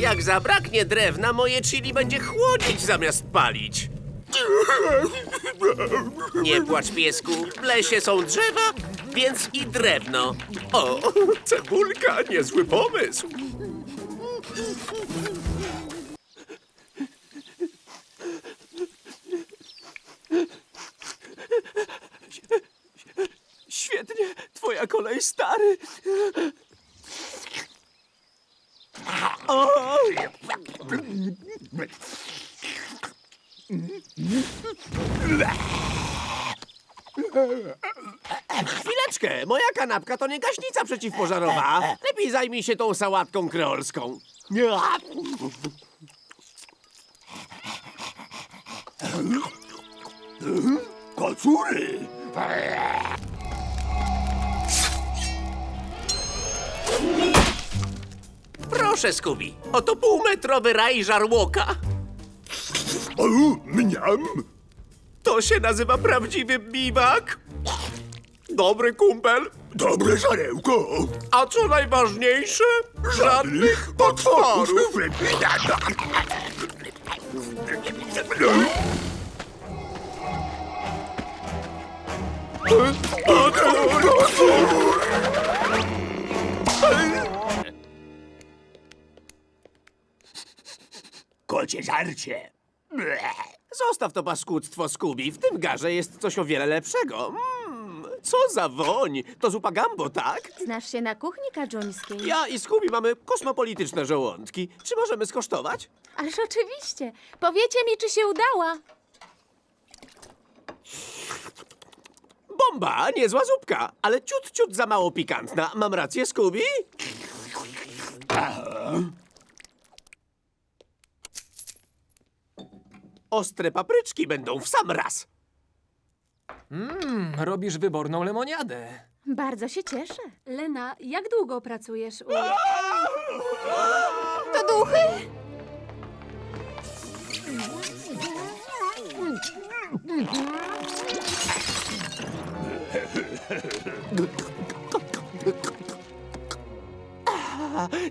Jak zabraknie drewna, moje chili będzie chłodzić zamiast palić. Nie płacz, piesku. W lesie są drzewa, więc i drewno. O, cebulka, niezły pomysł. Świetnie, twoja kolej, stary. Chwileczkę, moja kanapka to nie gaśnica przeciwpożarowa. Lepiej zajmij się tą sałatką kreolską. Kocury! Proszę, Skubi, oto półmetrowy raj żarłoka. O, mniam! To się nazywa prawdziwy biwak. Dobry kumpel, Dobre żarełko! a co najważniejsze, żadnych potworów. Kocie żarcie! Zostaw to paskudztwo, Skubi. W tym garze jest coś o wiele lepszego. Mm, co za woń! To zupa gambo, tak? Znasz się na kuchni kadżuńskiej? Ja i Skubi mamy kosmopolityczne żołądki. Czy możemy skosztować? Ależ oczywiście. Powiecie mi, czy się udała. Bomba, niezła zupka, ale ciut, ciut za mało pikantna. Mam rację, Skubi? Ostre papryczki będą w sam raz. Robisz wyborną lemoniadę. Bardzo się cieszę. Lena, jak długo pracujesz u... To duchy?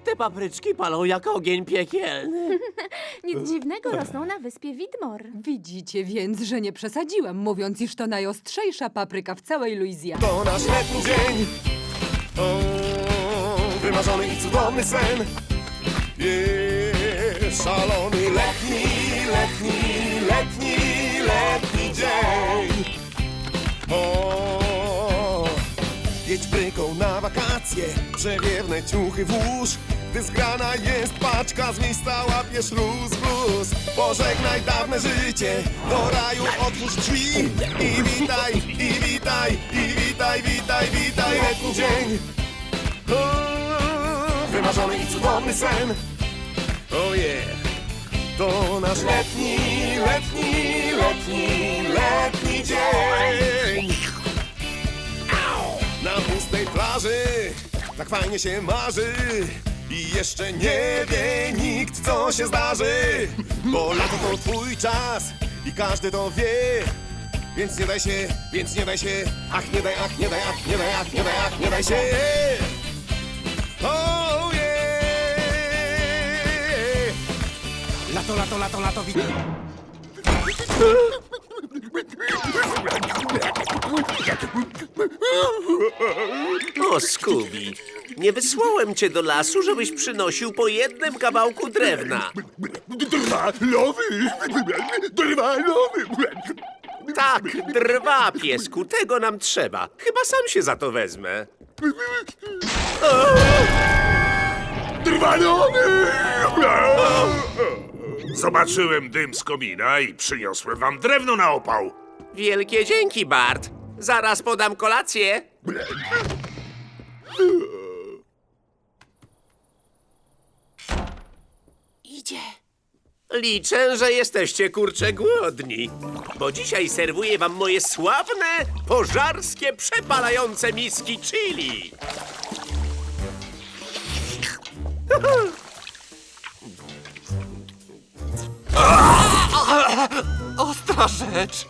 Te papryczki palą jak ogień piekielny. Nic dziwnego, rosną na wyspie Widmor. Widzicie więc, że nie przesadziłam, mówiąc, iż to najostrzejsza papryka w całej Luizjanie. To nasz letni dzień o, Wymarzony i cudowny sen Jest szalony letni, letni, letni, letni dzień o, Jedź bryką na wakacje Przewiewne ciuchy włóż Gdy zgrana jest paczka Z miejsca łapiesz luz, blues Pożegnaj dawne życie Do raju otwórz drzwi. I witaj, i witaj, i witaj, witaj, witaj Letni dzień. O, Wymarzony i cudowny sen. Oh yeah To nasz letni, letni, letni, letni dzień. Na pustej plaży Tak fajnie się marzy I jeszcze nie wie nikt co się zdarzy Bo lato to twój czas I każdy to wie. Więc nie daj się, więc nie daj się Ach nie daj, ach nie daj, ach nie daj, ach nie daj, ach nie daj się. Oh yeah Lato, lato, lato, lato wi- O, Skubi, nie wysłałem cię do lasu, żebyś przynosił po jednym kawałku drewna. Drwalowy! Drwalowy! Tak, drwa, piesku, tego nam trzeba. Chyba sam się za to wezmę. Drwalowy! Zobaczyłem dym z komina i przyniosłem wam drewno na opał. Wielkie dzięki, Bart. Zaraz podam kolację. Idzie. Liczę, że jesteście kurcze głodni, bo dzisiaj serwuję wam moje sławne, pożarskie, przepalające miski chili. Ostra rzecz.